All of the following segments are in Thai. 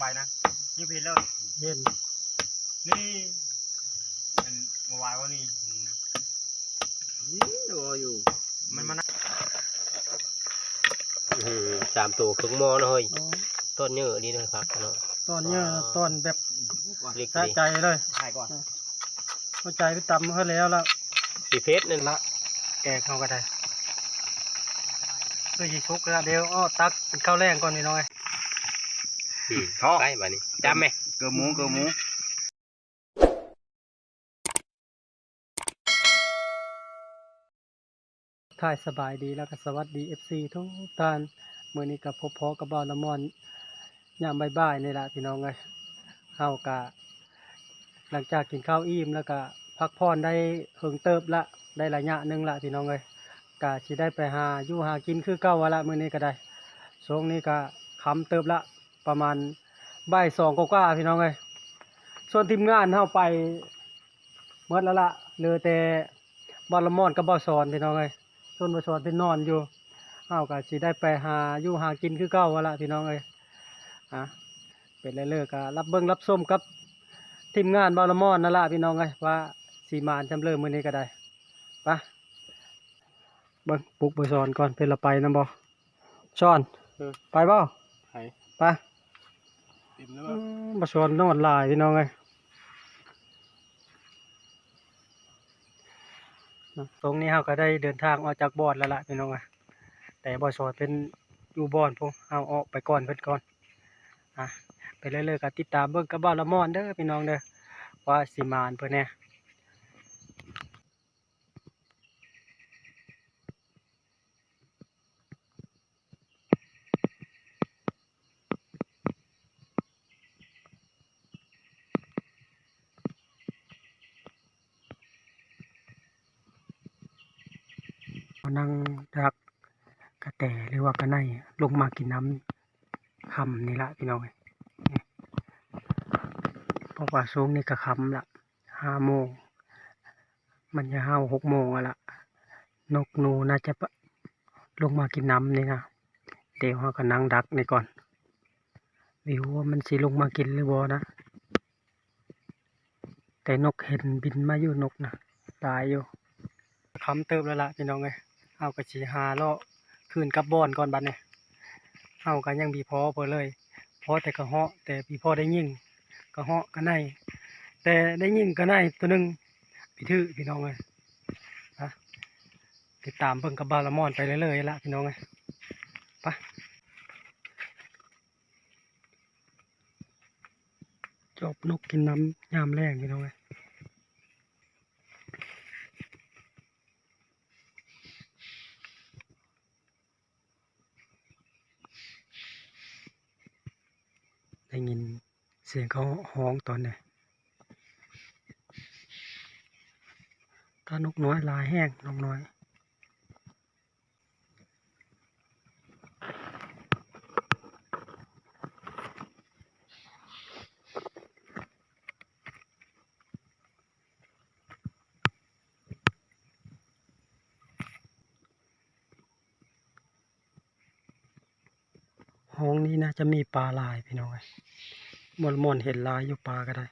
ไปนะนี่เพลแล้วเห็นนี่มันมาวายว่านี่มึงนะรออยู่ มันมานะอื้อหือสามตัวครึ่งหมอเนาะเฮ้ยอ๋อต้นเยอะดีนะครับเนาะตอนเนี้ยตอนแบบเล็กสะดีใจเลยถ่ายก่อนเข้าใจไปตำเขาแล้วแล้วสีเพชรนั่นละแกงเขาก็ได้ด้วยยีชุกแล้วเดี๋ยวอ้อตักเป็นข้าวแรงก่อนนิดหน่อย อืมใกล้มานี่จำไหมเกลือหมูเกลือหมูถ่ายสบายดีแล้วก็สวัสดี FC ทุกท่านเมื่อนี้กับพบพอกับบ่าวละมอนยามบ่ายๆนี่แหละพี่น้องเลยเฮากะหลังจากกินข้าวอิ่มแล้วก็พักผ่อนได้เฮิงเติบละได้ระยะหนึงละพี่น้องเลยกะสิได้ไปหาอยู่หากินคือเก่าวะละมื้อนี้ก็ได้ช่วงนี้ก็คำเติบละ ประมาณบ่ายสองกว่าๆพี่น้องเลยส่วนทีมงานเฮาไปเมื่อแล้วละเหลือแต่บ่าวละมอนกับบ่าวสอนพี่น้องเลยส่วนประชอนเป็นนอนอยู่เอาก็สิได้ไปหาอยู่หากินคือเก่าวะละพี่น้องเอ้ยอะเป็นเรื่อยๆก็รับเบิ้งรับส้มกับทีมงานบาลมอนนั่นละพี่น้องเอ้ยว่าสีมานจำเริ่มมื้อนี้ก็ได้ไปะเบิ้งปลุกประชอนก่อนเป็นละไปนำบ่ชอนไปบ่ไข่ไป เต็มแล้วอืมประชอนนอนลายพี่น้องไงตรงนี้เราก็ได้เดินทางออกจากบ่อนแล้วล่ะพี่น้องอะแต่บอสอเป็นอยู่บอนพวกเอาออกไปก่อนเพื่อนก่อนอะไปเรื่อยๆก็ติดตามเบิ้งกับบ้านละมอนเด้อพี่น้องเด้อว่าสีมานเพิ่นแหน่นั่งดักกระแตห รือว่ากระไนลงมากินน้ำคำนี่ละพี่น้องเพราะว่าช่วงนี้ก็คำละห้าโมง มันจะห้าหกโมงอะละนกนูน่าจะปะลงมากินน้ำนี่นะเดี๋ยวเราก็นั่งดักนี่ก่อนวิวว่ามันสิลงมากินหรือบ่นะ แต่นกเห็นบินมาอยู่นกนะตายอยู่คำเติบแล้วล่ะพี่น้องเอ้ยเอากระชีหาเลาะ คืนกับบอนก่อนบัดเนี่ยเอากันยังบีพอเพิ่นเลยพอแต่กระเหาะแต่บีพอได้ยิ่งกระเหาะกระไนแต่ได้ยิ่งกระไนตัวหนึงไปถือพี่น้องเลยนะติดตามเบิ่งกับบาลามอนไปเรื่อยๆละพี่น้องเลยไปจบนกกินน้ำยามแรงพี่น้องเลย ได้ยินเสียงเขาฮ้องตอนไหนถ้านกน้อยลายแห้งนกน้อย จะมีปลาลายพี่น้องไอ้มอนมอนเห็นลายอยู่ปลาก็ได้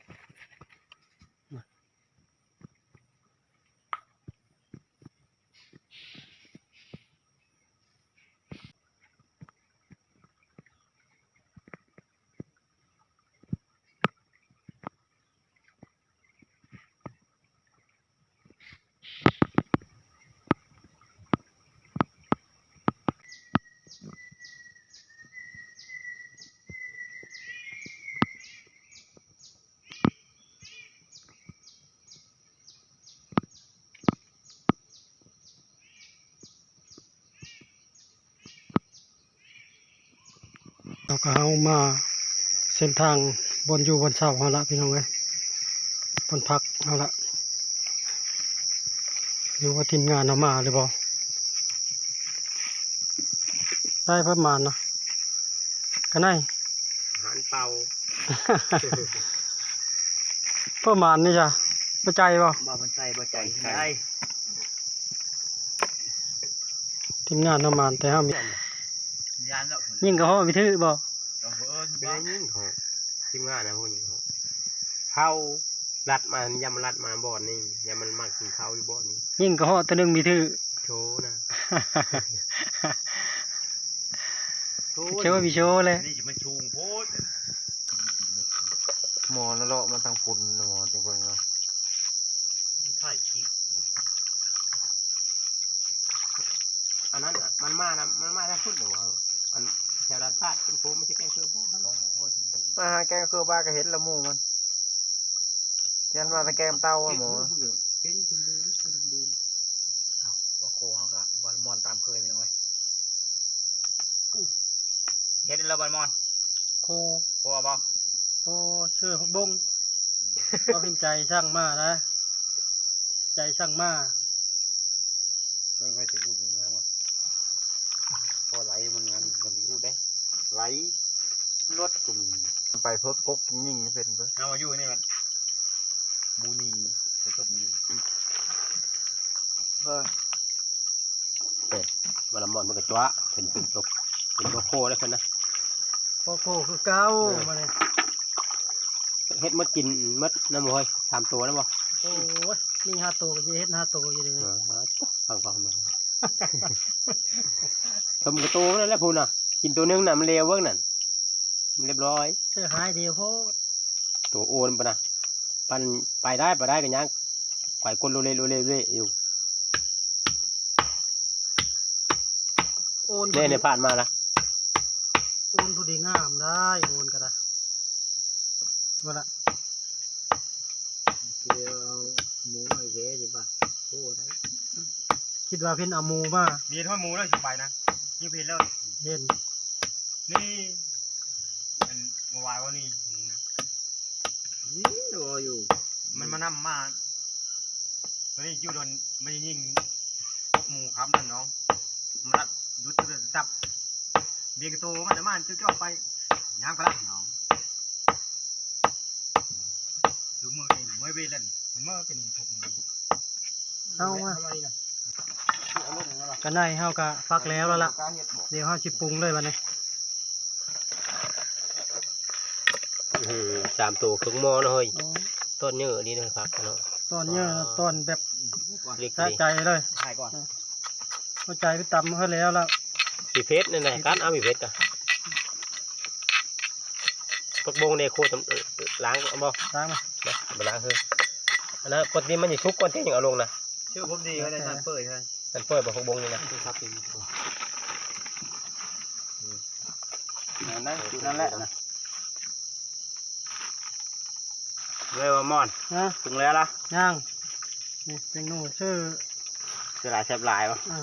เราก็เอามาเส้นทางบนอยู่บนเสาเอาละพี่น้องเอ้ยบนพักเอาละอยู่ว่าทีมงานเอามาหรือเปล่าได้ประมาณเนาะก็ได้อาหารเป่าประมาณนี่จ้ะประใจบ่บ่มันใจบ่ใจไข่ได้ทีมงานเอามาแต่ห้ามี ยานแล้วยิ่งก็ห้อมีถือบ่ต้องเอิ้นเป็นบ่ไงยิ่งเหรอทีมงานนะพวกนี้เข้ารัดมายามมันรัดมาบ่อนนี่ยามมันมากกินข้าวอยู่บ่อนนี้ยิ่งก็ฮอดตัวหนึงมีถือโชว์นะโชเชื่อว่ามีโชว์เลยนี่จะมันชูงโพดหมอนั่นเลาะมันทางพุ่นน่ะหมอจังเบิ่งเนาะถ่ายคลิปอันนั้นน่ะมันมานะมันมาได้พูดหรือว่า มันแถวด้านพาดเป็นโค้งไม่ใช่แกงเชือบ่ครับมาหาแกงคือบ้าก็เห็นละหมู่มันเทียนว่าตะแกงเต้าอะหมอตัวโคเขาก็บอลมอนตามเคยไปหน่อยเฮ็ดแล้วบอลมอนโคโคเอาบ่โคชื่อพวกบงก็เป็นใจช่างมานะ ใจช่างมาไม่ค่อยจะพูดอย่างนั้นว่าพอไหลมัน งั้นมันพูดได้ไหลรถก็มีไปเพิ่กกกยิ่งเป็นเพิ่เอามาอยู่นี่มันมูนีจะต้มอยู่เออเวลาหมอนมันก็จ้วะเป็นเป็นตัวเป็นตัวโคแล้วคนนะโคโคคือเก้าเออมาเลยเฮ็ดมดกินมดน้ำมันสามตัวแล้วบ่โอ้ยนี่ห้าตัวก็จะเฮ็ดห้าตัวอยู่เลยเอนะอฟังฟังมา ทำกระตูนั่นแหละพูนน่ะ กินตัวหนึงน่ะมันเลวเวิ้งนั่นมันเรียบร้อยเชื่อหายเดียวโพดตัวโอนปะนะปันไปได้ไปได้กันยังไขว่คนโรเล่โรเล่โรเล่อยู่โอนเนี่ยในผ่านมาละโอนผู้ดีงามได้โอนก็ได้มาละเกี่ยวหมูไอ้เจ๊ใช่ปะโอ้ได้ คิดว่าเพิ่นเอาหมูมามีทอดหมูแล้วสิไปนะนี่เพลแล้วเห็นนี่มันเมื่อวานว่านี่หมูนะนี่รออยู่ มันมานำมาวันนี้จิ้วโดนมันยิงหมูครับนั่นน้องมันรัดดุดดุดจับเบียงกระโตมันจะมาจะจ่อไปย่างกระลักน้องดูมือเองมือเวลันมันเมื่อเป็นพวกมือเอามา กันได้เฮาก็ฟักแล้วแล้วล่ะ เดี๋ยวเฮาสิปรุงเลยบัดนี้อื้อหือสามตัวครึ่งหมอนะเฮ้ยโอ้ต้นเยอะดีเลยครับเนาะตอนเนี้ยตอนแบบเล็กสะดีใจเลยถ่ายก่อนเข้าใจไปตำเขาแล้วแล้วมีเพชรนั่นแหละการเอามีเพชรกันปักบงในโคตรล้างเอาบ่ล้างมานะเอาไปล้างเถอะอันนั้นกดนี้มันอยู่ทุกคนที่ยังเอาลงนะชื่อผมดีเขาได้ทันเปิดใช่ ไหมมันเปิดแบบปักบงนี่นะครับนั่นอยู่นั่นแหละนะเลยบอลมอนนะถึงแล้วล่ะย่างนี่เป็นหนูชื่อคือหลายแซ่บหลายวะอ่า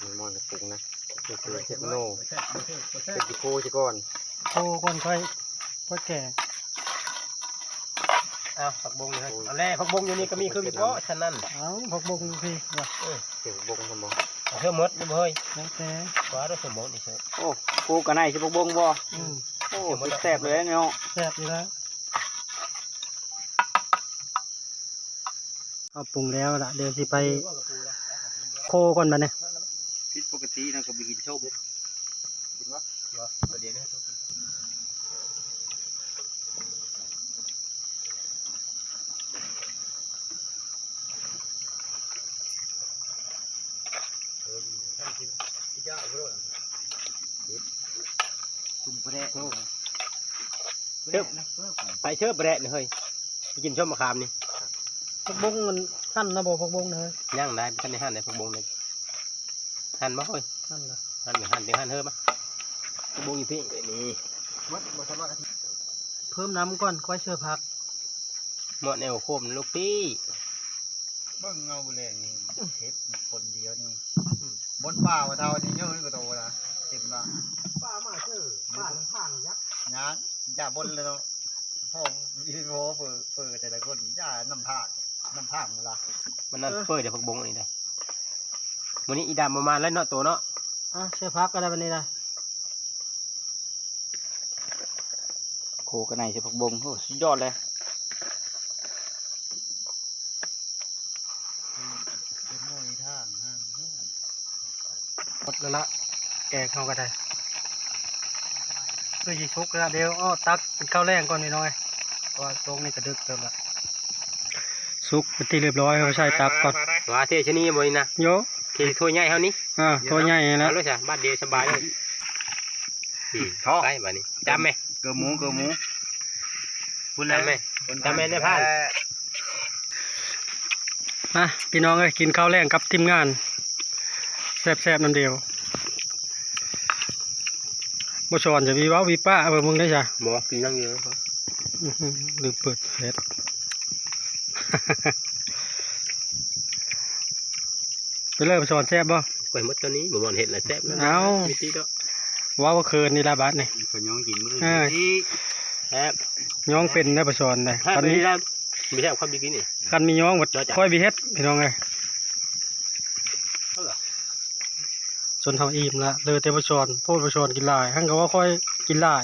มันมอนกระปุกนะคือคือเทคโนเป็นจิโก้จิก้อนโคคนค่อยค่อยแก่ อ้าวปักบงนี่ครับเอาแรกปักบงอยู่นี่ก็มีคือมีเพราะฉะนั้นเอาพกบงพี่ว่ะเก็บบงสมองเอาเพิ่มมดนี่บ่เฮ้ยแล้วแต่ว่าด้วยสมมตินี่เฉยโอ้กูกันไหนชิบกบงบ่อืมโอ้สุดแซ่บเลยเนาะแซ่บอยู่แล้วเอาปรุงแล้วล่ะเดี๋ยวสิไปโคก่อนบัดนี้ผิดปกตินะก็มีกินโชคเดี๋ยวนี้คุณประ เดะเชิบไปเชิบแบะนี่เฮ้ยไปกินชมมะขามนี่พกบงมันขั้นนะบ่พกบงเลยย่างได้ไปในห้านในปักบงเลยหั่นบ่เฮ้ยขั้นละหั่นกับหั่นเดี๋ยวหั่นเฮ้ยมาปักบงอยู่พี่นี่วัดวัดสมัครเพิ่มน้ำก่อนค่อยเชื่อผักหมดแนวโคมลูกพี่เบิ่งเงาบุเรงนี่เทปคนเดียวนี่บนป่าว่าเท่านี้เยอะนี่ก็โตนะ เต็มละป้ามาเชื่อป้าทางผ่านยักษ์งานอย่าบนเลยเนาะพ่อวิดีโอเปิดเปิดแต่ละคนอย่านำทางนำทางเวลามันนั่นเปิดเดี๋ยวปักบงอันนี้ได้วันนี้อีดำประมาณแล้วเนาะตัวเนาะอะเชื่อผักอะไรบัดนี้ล่ะโคกันไหนชิบกบงโอ้สุดยอดเลยเป็นโน่นทางห้างหมดแล้วละ แกงเข้าก็ได้คือสิสุกแล้วเดี๋ยวอ้อตักเป็นข้าวแรงก่อนพี่น้อยเพราะว่าตรงนี้ก็ดึกเติมละสุกเป็นที่เรียบร้อยเขาใช้ตักก่อนว่าเทชะนีบ่นี่นะโยเทถ้วยใหญ่เท่านี้อ่าตัวใหญ่แล้เอาวเลยจ้ะบ้านเดียวสบายเลยอืมท้อ ไปบ้านนี้จำไหม เกลือหมูเกลือหมูคุณจำไหม จำแม่นได้พลาดมาพี่น้องเอ้ยกินข้าวแรงกับทีมงานแซ่บๆน้ำเดียว บ่ชอนจะวีเว้าวีป้าเบิ่งมึงได้จ้ะบอกกินนั่งเยอะอื้อหือลืมเปิดเฟซไปเริ่มสอนแซ่บบ่กล้วยมดตัวนี้บ่บ่อนเห็ดละแซ่บแล้วเอามีตีด้วยว้าวว่าคืนนี่ละบาทนี่ขยองกินมื้อเออที่แซ่บย้องเป็นได้ประสอนได้ถ้าคันไม่นี้ได้ไม่ใช่ความดีกินนี่คันมีย้องหมดเดี๋ยวจ้ะค่อยบีเฮ็ดพี่น้องเอ้ย เอาเหรอ จนเฮาอิ่มละเลยแต่ประสอนพูดประสอนกินหลายหั่นก็ว่าค่อยกินหลาย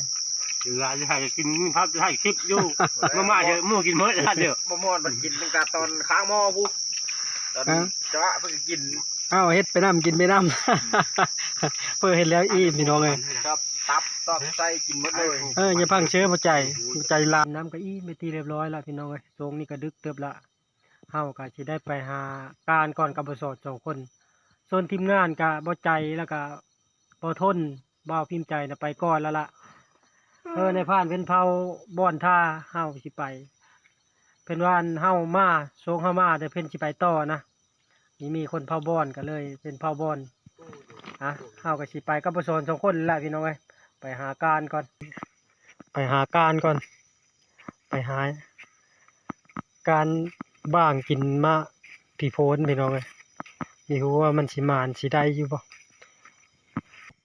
เวลาจะถ่ายกินภาพจะถ่ายคลิปอยู่ มามาเถอะหมู่กินเมื่อเดี๋ยวบ่มอดมันกินตั้งแต่ตอนค้างหม้อพุตอนฮะจ้าเพิ่งกินอ้าวเฮ็ดไปน้ำกินไปน้ำเพื่อเฮ็ดแล้วอิ่มพี่น้องเอ้ยครับตับตอบไส้กินหมดเลย เอออย่าพังเชื้อมาใจมาใจลามน้ำก็อิ่มไปทีเรียบร้อยแล้วพี่น้องเอ้ยทรงนี่ก็ดึกเติบละเฮาก็สิได้ไปหาการก่อนกับประสอนสองคน ส่วนทีมงานก็บ่ใจแล้วก็บ่ทนบ่าวพิมพ์ใจน่ะไปก่อนแล้วล่ะเออในผ่านเป็นเผาบ่อนท่าเฮาสิไป เป็นวาอันเฮามาโซงเฮามาแต่เพิ่นสิไปต่อนะนี่มีคนเผาบ่อนก็เลย เป็นเผาบ่อนอะเฮาก็สิไปกับประสอนสองคนแหละพี่น้องเอ้ยไปหาการก่อน ไปหาการก่อน ไปหาการบ้างกินมาผีโพนพี่น้องเอ้ย นี่ฮู้ว่ามันสิมานสิได้อยู่บ่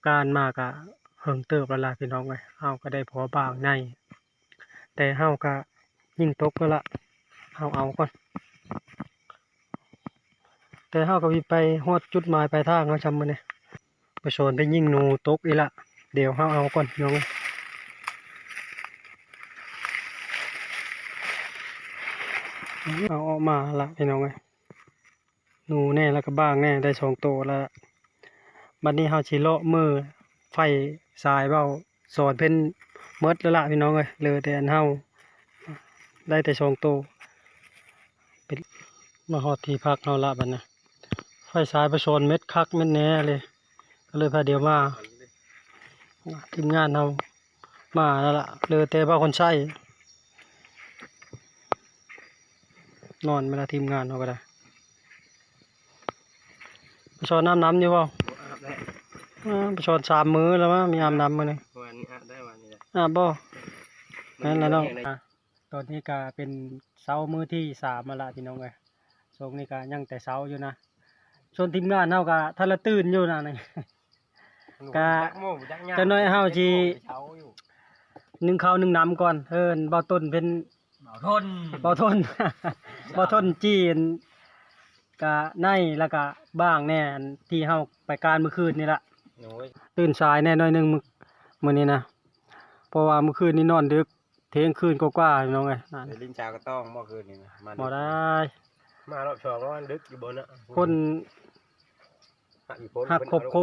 การมากะเฮิงเติบล้วล่ะพี่น้องเอ้ยเฮาก็ได้พอบางใน แต่เฮาก็ยิ่งตกแล้วล่ะเฮาเอาก่อน แต่เฮาก็สิไปฮอดจุดหมายปลายทางเฮาจำมื้อนี้ไปโซนไปยิ่งหนูตกอีละ เดี๋ยวเฮาเอาก่อนน้องเอาออกมาละพี่น้องเอ้ย นูแน่แล้วก็บ้างแน่ได้สองตัวแล้วบัดนี้เฮาสิเลาะมือไฟสายเบาสอนเพิ่นหมดแล้วล่ะพี่น้องเอ้ยเลือแต่อันเฮาได้แต่สองตัวเป็นมาฮอดที่พักเฮาละบัดนี้ไฟสายไปสอนเม็ดคักเม็ดแน่เลยก็เลยพาเดียวมาทีมงานเฮามาแล้วล่ะเลือแต่บ่าคนใช้นอนเวลาทีมงานเราก็ได้ ไปชอนน้ำน้ำอยู่เปล่าอ่าไปชอนสามมื้อแล้วมั้งมีอาบน้ำมื้อหนึงวันนี้ได้วันนี้อาบบ่นั่นแหละน้องอะตอนนี้ก็เป็นเช้ามื้อที่สามมาละพี่น้องเอ้ยช่วงนี้ก็ยังแต่เช้าอยู่นะส่วนทีมงานเฮาก็ทันละตื่นอยู่นะนี่ กะจะน้อยเฮาสินึ่งข้าวนึ่งน้ำก่อนเอิ้นเบาต้นเป็นทนเบาทน เบาทนจีน กะในแล้วก็บ้างแน่อันที่เฮาไปการเมื่อคืนนี่ละโอ้ยตื่นสายแน่หน้อยหนึงมื้อมื้อนี้นะเพราะว่าเมื่อคืนนี้นอนดึกเที่ยงคืนกว่าๆพี่น้องเอ้ยนั่นเดี๋ยวลิ้นชาก็ต้องเมื่อคืนนี่นะมันบ่ได้ มารอบสองแล้วมันดึกอยู่บนน่ะคน หักครบโค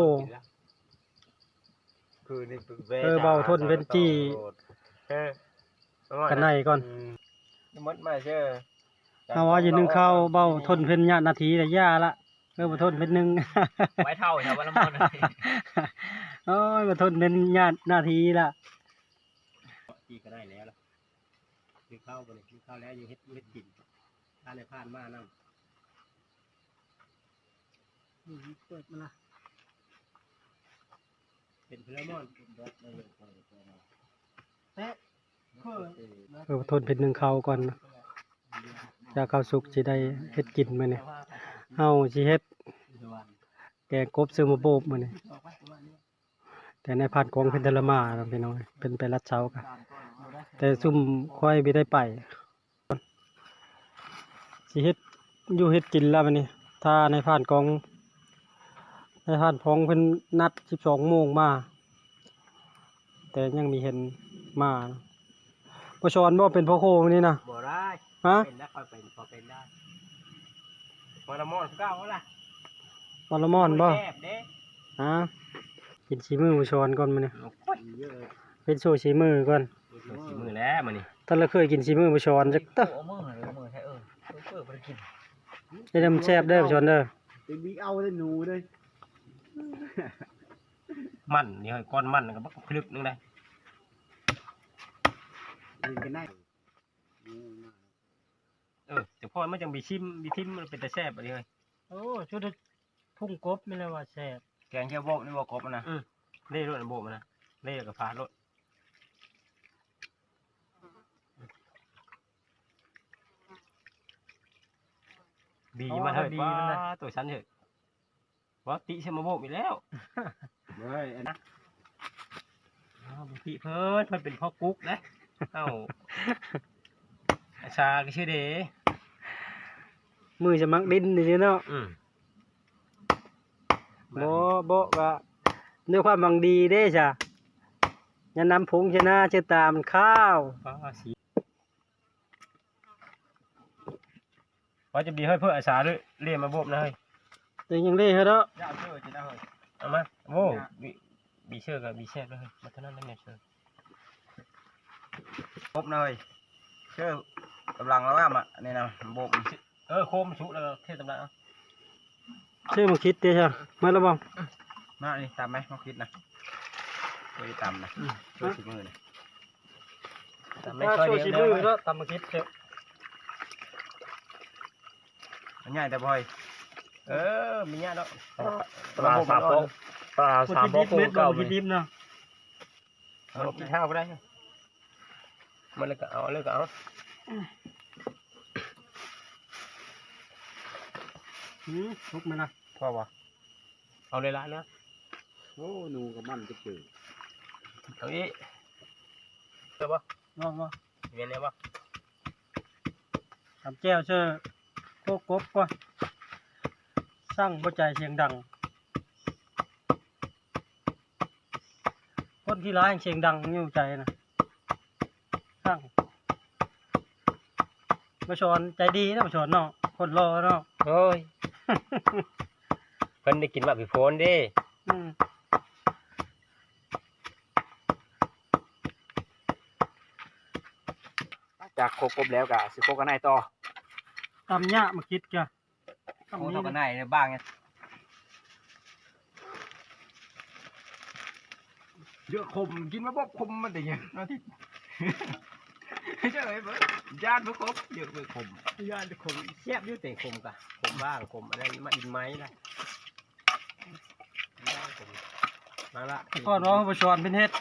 คืนนี่เออเบาทนเป็นจี้ เออกันในก่อนมดมาเชื่อ เอาว่าอยู่นึ่งข้าวเบาทนเพิ่นญาตินาทีละย่าละเออบ่ทนเป็นหนึงไว้เท่าแถววันละมอนโอ้ยบ่ทนเป็นญาตินาทีละกี่ก็ได้แล้วล่ะมีข้าวบ่นี่มีข้าวแล้วยังเฮ็ดเฮ็ดกินถ้าในผ่านมานํเปิดมาละเป็นพลมอนเออทนเป็นหนึ่งเขาวก่อน จะข้าวสุกสิได้เฮ็ดกินมื้อนี้เฮาสิเฮ็ดแกงกบซื้อมาโบบมื้อนี้แต่ในพันของเพิ่นทรมาแล้วพี่น้องเป็นไปรัดเช้ากันแต่ซุ่มค่อยบ่ได้ไปสิเฮ็ดอยู่เฮ็ดกินแล้วมื้อนี้ถ้าในผ่านของในผ่านของเพิ่นนัด12โมงมาแต่ยังมีเห็นมาบ่ชอนบ่เป็นพ่อโคมื้อนี้นะบ่ได้ ฮะเป็นได้ค่อยเป็นพอเป็นได้วันละมอนเก้าเอาล่ะวอลมอนบ่แคบเด้ฮะกินชีมือบ่ชอนก่อนมื้อนี้เยอะไปเป็นโชว์สีมือก่อนสีมือแล้วมันนี่ท่านเราเคยกินสีมือบ่ชอนจักตะเอามือเอามือใช่เออเพื่อบ่ได้กินได้นำแซ่บเด้อบ่ชอนเด้อตีบิ๊กเอาได้หนูเลยมันนี่ให้ก้อนมันก็บักคลึกนึงได้ยิงกันได้ เออแต่พอมันจังมีชิมมีทิมมันเป็นแต่แซ่บอันนี้เลยโอ้ชุดพุ่งกบไม่แล้วว่าแซ่บแกงเขียวโบกนี่บ่ครบนะเล่รถอันโบกมันนะเล่กับพารถบีมันเถอะป้าตัวฉันเถอะว่าติใช่มาโบกอีกแล้วเฮ้ยอันนั้นอ้าวบางทีเพิ่นเพิ่นเป็นพ่อกุ๊กนะเอ้าอาชาก็ชื่อเด มือจะมักดินนี่เนาะอืมบ่บ่ว่าด้วยความหวังดีเด้จ้ะอย่านำผงชนะเชื่อตามข้าวป้าสีว่าจะบีให้เพื่ออาชาด้วยเรียนมาโบกนะเฮ้ยแต่ยังเล่เหรอยาวเชื่อจะได้เอามาโอ้บีบีเชื่อกับบีแซ่บเลยมาเท่านั้นได้ไงเชื่อครบเลยเชื่อกำลังแล้วว่ามานี่นะโบก เออโคมชุแล้วเทศตำนานเอาชื่อมาคิดเด้จ้ะมาแล้วบ่มานี่ตามไหมมาคิดนะช่วยตามนะช่วยสิมือนะแต่ไม่ค่อยเดียวสิเดีมืยวอเนาะตามมาคิดเถอะมันง่ายแต่พอยเออมีเงี้ยเนาะปลาสามโป๊กปลาสามบ่เม็ดบ่คิดดิบเนาะเอากินข้าวก็ได้มันเลยก็เอาเลยก็เอา หืมทุกมันนะพอวะเอาเลยละนะโอ้หนูกับมันจะเปิดเอาอีเจอปะบ่บ่เมียเนี่ยปะทำแก้วเชื่อโคกบก่อนสร้างบ่ใจเสียงดัง คนที่ร้ายเสียงดังอยู่ใจนะสร้างมาชอนใจดีนะมาชอนเนาะคนรอเนาะโอ้ย เพิ่นได้กินแบบผีโฟนเดิอืมจากโคกบแล้วกะสิโคกันไหนต่อตำยะมาคิดกะโคกันไหนบ้างไงเยอะคมกินมาบ๊อบคมมันแต่ยังนาทีเจ้าไอ้เบิร์ดญาติพวกครบเยอะไปคมยานขมแซ่บอยู่แต่ขมกะ ขมบ้างขมอะไรมาอินไหมล่ะมาละแต่ก่อนว่ามาชอนเป็นเฮ็ด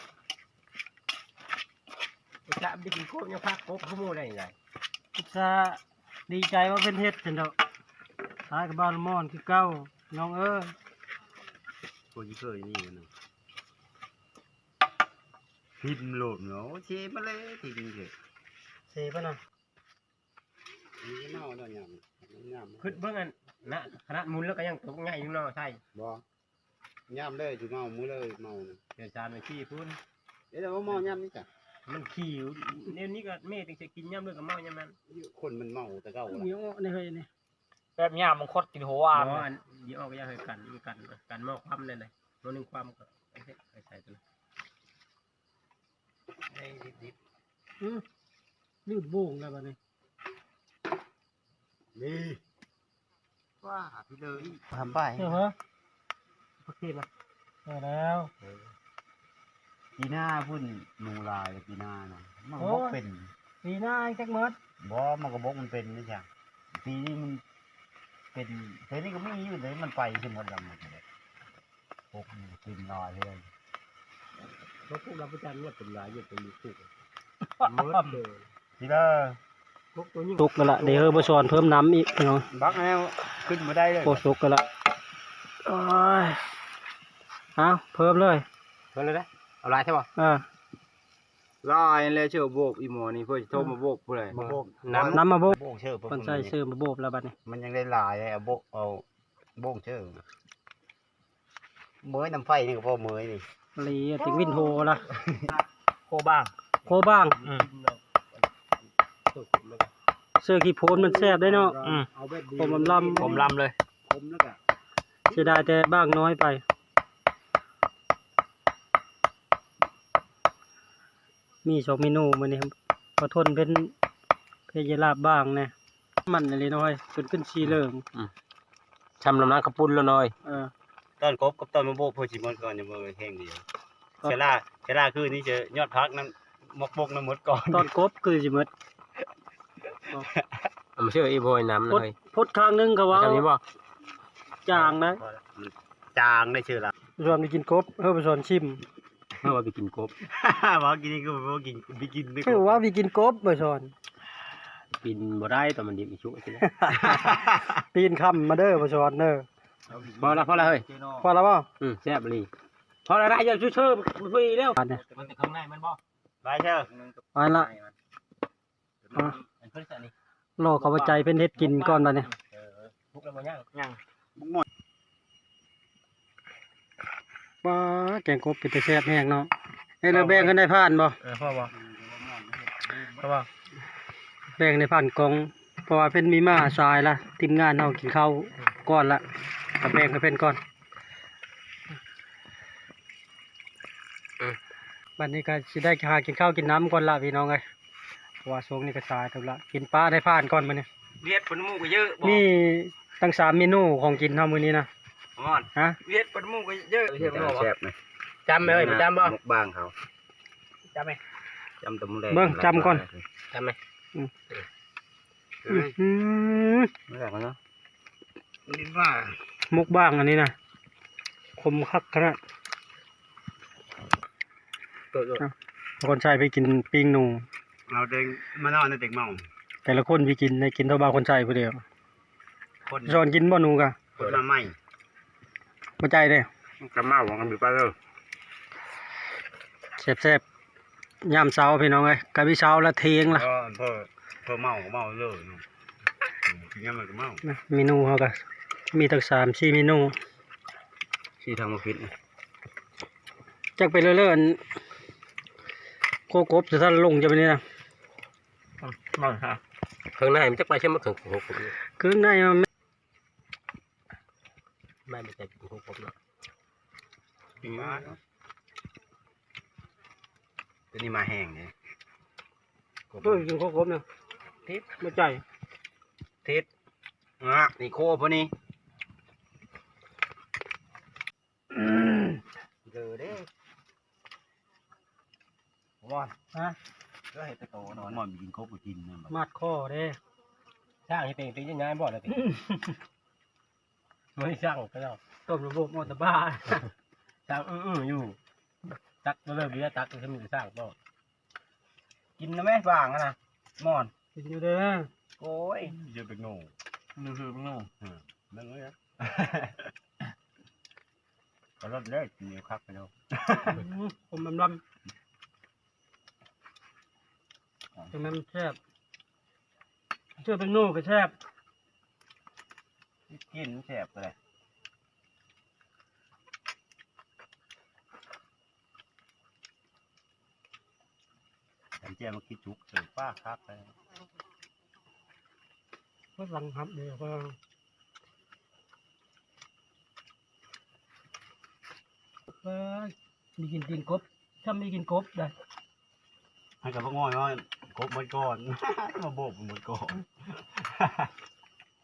จะไปกินโคตรยังพักโคตรขโมยได้ยังไงอุตส่าห์ดีใจว่าเป็นเฮ็ดเห็นดอกหายกับบ้านละมอนคือเก้าน้องเอ้ยคนเคยนี่มันพิมพ์โหลดเนาะเชมาเลยทีนี้เลยเสปะนะ นี่เน่าเนาะยำยำขึ้นเบื้องอันนะคณะมุนแล้วก็ยังตกง่ายอยู่เนาะใช่บ่ยำเลยจุเมามือเลยเมาเนี่ยเดี๋ยวจานไปขี้พุ่นเดี๋ยวเราเมายำนี่จ้ะมันขี้อยู่เนี่ยนี่ก็แม่ถึงจะกินย่ำด้วยกับเมาย่ำมันคนมันเมาแต่เก่าเหนียวนี่เฮ้ยนี่แบบนี้มันคดกินหัวอ๋อ่านออันเดี๋ยวเอาไปย่างให้กันมีกันกันเมาความเลยเลยมันหนึ่งความก็ไอ้เฮ็ดไอ้ใส่ตัวนั้นอือยืดโบ่งแล้วบัดนี้ นี่ว่าพี่เลยทำไปเจ้าเหรอโอเคมาเจอแล้วปีหน้าพุ่นหนูลายปีหน้านะมันโอ้บกเป็นปีหน้าอีกจักหมดบ่มันก็บกมันเป็นนี่จ้ะปีนี้มันเป็นเทนี้ก็ไม่มีอยู่เลยมันไปสมดดำหมดเลยบกมันกินลอยเลยเพราะพวกเราประจานนวดเป็นลายอยู่เป็นลูกคู่มืดเลยทีละพวก ตัวนี้สุกกันละเดี๋ยวเฮอมาชอนเพิ่มน้ำอีกพี่น้องบักแล้วขึ้นมาได้เลยโคสุกกันละโอ้ยเอาเพิ่มเลยเพิ่นเลยนะเอาลายใช่ป่ะอ่าลอยแล้วเชื่อโบกอีหมอนี่เพื่อโทรมาโบกผู้ใดมาโบกน้ำน้ำมาโบกโบกเชื่อคนใส่ซื้อมาโบกแล้วบัดนี้มันยังได้ลายเลยเอาโบกเอาโบกเชื่อเมยน้ำไฟนี่ก็พอเมยนี่ลีถึงวินโฮละโคบ้าง โคบ้างอืม ตัวกินเลยเสื้อขี้โพนมันแซ่บได้เนาะอืมเอาแบบดีผมลำผมลำเลย ผมแล้วก็เสียดายแต่บ้างน้อยไป มีสองเมนูมื้อนี้ครับพอทนเป็นเพยลาบบ้างแน่มันอะไรน้อยจนขึ้นชีเหลิงชำน้ำน้ำกระปุ้นแล้วหน่อยเออ ตอนกบกับตอนมะโบกพอชิมอนก่อนอย่ามาแห้งเดียวครับ เชล่าเชล่าคือนี่จะยอดพักน้ำมกบกน้ำหมดก่อนตอนกบคือสิหมดเอา มาเชื่ออีโบยน้ำหพดน่อยพดข้างหนึงก็ว่าจำนี้บ่จางนะจางได้ชื่อละรวมไปกินกบเฮาไปสอนชิมเมื่อว่าไปกินกบบอกกินนี่ก็บอกกินไปกินนี่คือว่าไปกินกบไปสอนกินบ่ได้ตอนมันดิบอีชุกสินะปีนค่ำมาเด้อไปสอนเด้อพอละพอละเฮ้ยพอแล้วบ่อืมแซ่บเลยพอละได้อย่าช่วยเชิญฟรีแล้วบาดเนี่ยมันข้างในมันบ่ไปเชื่อไปละ อะมันเพิ่นจะนี่รอเขาว่าใจเป็นเฮ็ดกินก่อนบัดเนี่ยเออทุกแล้วบ่ย่างย่างว้าแกงกบเป็นแต่แซ่บแห้งเนาะเอ้ยเราแบ่งกันได้ผ่านบ่เออพ่อบ่พ่อบ่แบ่งในผ่านกองเพราะว่าเป็นมีมาทรายละทีมงานเฮากินข้าวก่อนละก็แบ่งกันเป็นก่อนบัดนี้ก็สิได้หากินข้าวกินน้ำก่อนละพี่น้องเอ้ยเพราะ ว่าช่วงนี้ก็สายทุกละกินปลาได้ผ่านก่อนบัดนี้เวียดปนหมูก็เยอะบ่มีตั้งสามเมนูของกินเฮามื้อนี้นะมอนฮะเวียดปนหมูก็เยอะเฮ็ดบ่บ่แซ่บนะจำไหมเฮ้ยจำบ่มกบางเขาจำไหมจำตำแดงเบิ่งจำก่อนจำไหมอื้อหือไม่ได้กันเนาะนี่ว่ามุกบ้างอันนี้นะคมคักขนาดตัวตัวคนชายไปกินปิ้งหนู เอาเด็กมานอนในเด็กเมาแต่ละคนไปกินในกินเท่าบาคนชายผู้เดียวคนสอนกินบ่หนูกะคนละไม่บ่ใจเด้กระเมาของกันอยู่ป้าเลยแซ่บๆยามเช้าพี่น้องเอ้ยกะพี่เช้าละเที่ยงละก็เพิ่อเพิ่อเมาก็เมาเลยเนาะกินยังไงก็เมานะเมนูเฮาก็มีตั้งสามสี่เมนูที่ทางมาพิษจักไปเรื่อยๆอันโคกบจะท่านลงจะไปนี่นะ บ่ฮะข้างในมันจะไปใช่ไหมถึงหกผมเครื่องในมันไม่ไม่ใช่ถึงหกผมเนาะกินมาตัวนี้มาแห้งเนี่ยเพิ่งกินโคกบเนี่ยทิพบ่ใจทิศอะนี่โคพวกนี้เจอเด้มอนฮะ ก็เฮ็ดไปโตนนออนนมันกินครบก็กินนะมาดข้อเด้ช่างให้เป็นเป็นยังไงบ่ล่ะติไม่ช่างก็แล้วต้มระบบมอเตอร์บ้าช่างอื้อๆอยู่ ตักมาเริ่มเบี้ยตักจะมีสร้างบ่กินนะแม่บางอะนะมอนกินอยู่เด้อโอ้ยเยอะเป็นโง่ดูคือมึงนั่งเลยอะก็รถเล็กมีคักไปแล้วผมลำลำ ตรงนั้นแซ่บเชื่อเป็นโน่ก็แซ่บกินแสบก็ได้ฉันเจ้ามาคิดจุกเสิร์ฟป้าครับไปก็ลังครับเดี๋ยวก็เอ้ยมีกินกินกบถ้ามีกินกบได้ให้กับพวกง่อยน้อย ครบหมดก่อน มาโบกหมดก่อน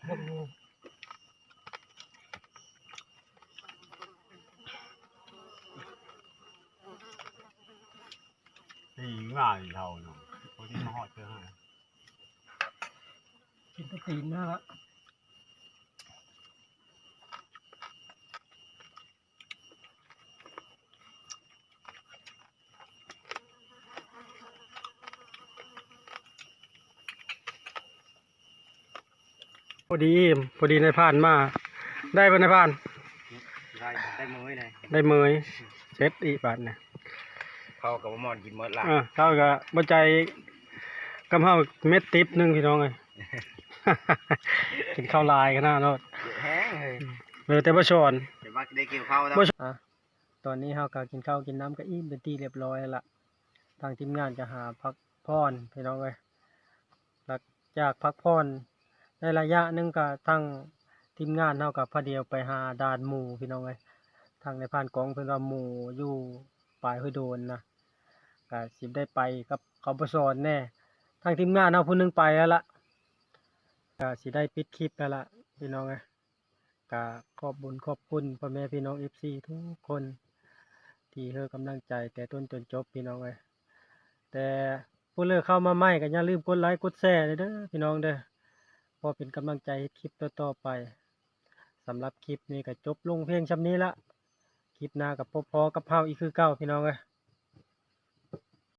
หตีง่ายเท่าเนาะพวกที่มาหอดเจอให้กินตีนนะละ อดีพอดีในายผ่านมา ได้ปะในายผ่าน ได้ได้มือเลยได้เมยเซ็ตอีกบาทเนี่ยเขากับมอนกินหมดละอ่าเท่ากับบ่ใจกำเฮาเม็ดติปหนึงพี่น้องเลยกินข้าวลายกันนะเนาะแห้งเลยเหลือแต่บ่ชอนเดี๋ยวมาได้เกี่ยวข้าวแล้วอะตอนนี้เฮาก็กินข้าวกินน้ำก็อิ่มเป็นที่เรียบร้อยแล้วละทางทีมงานจะหาพักพรพี่น้องเลยหลังจากพักพร ในระยะหนึงก็ทั้งทีมงานเฮากับพอเดียวไปหาด่านหมู่พี่น้องเลยทางในพานกองเพิ่นว่าหมู่อยู่ปลายห้วยโดนนะก็สิได้ไปกับเขาบ่สอนแน่ทางทีมงานเอาผู้หนึงไปแล้วล่ะก็สิได้ปิดคลิปแล้วล่ะพี่น้องเอ้ยก็ขอบบุญขอบคุณพ่อแม่พี่น้อง FC ทุกคน ที่ให้กำลังใจแต่ต้นจนจบพี่น้องเอ้ยแต่ผู้เลิกเข้ามาใหม่ก็อย่าลืมกดไลค์กดแชร์เด้อพี่น้องเด้อ อเป็นกำลังใจให้คลิปต่อๆไปสำหรับคลิปนี้ก็จบลงเพียงชำนี้ละคลิปหน้ากับพอๆกับเฮาอีกคือเก่าพี่น้องเอ้ย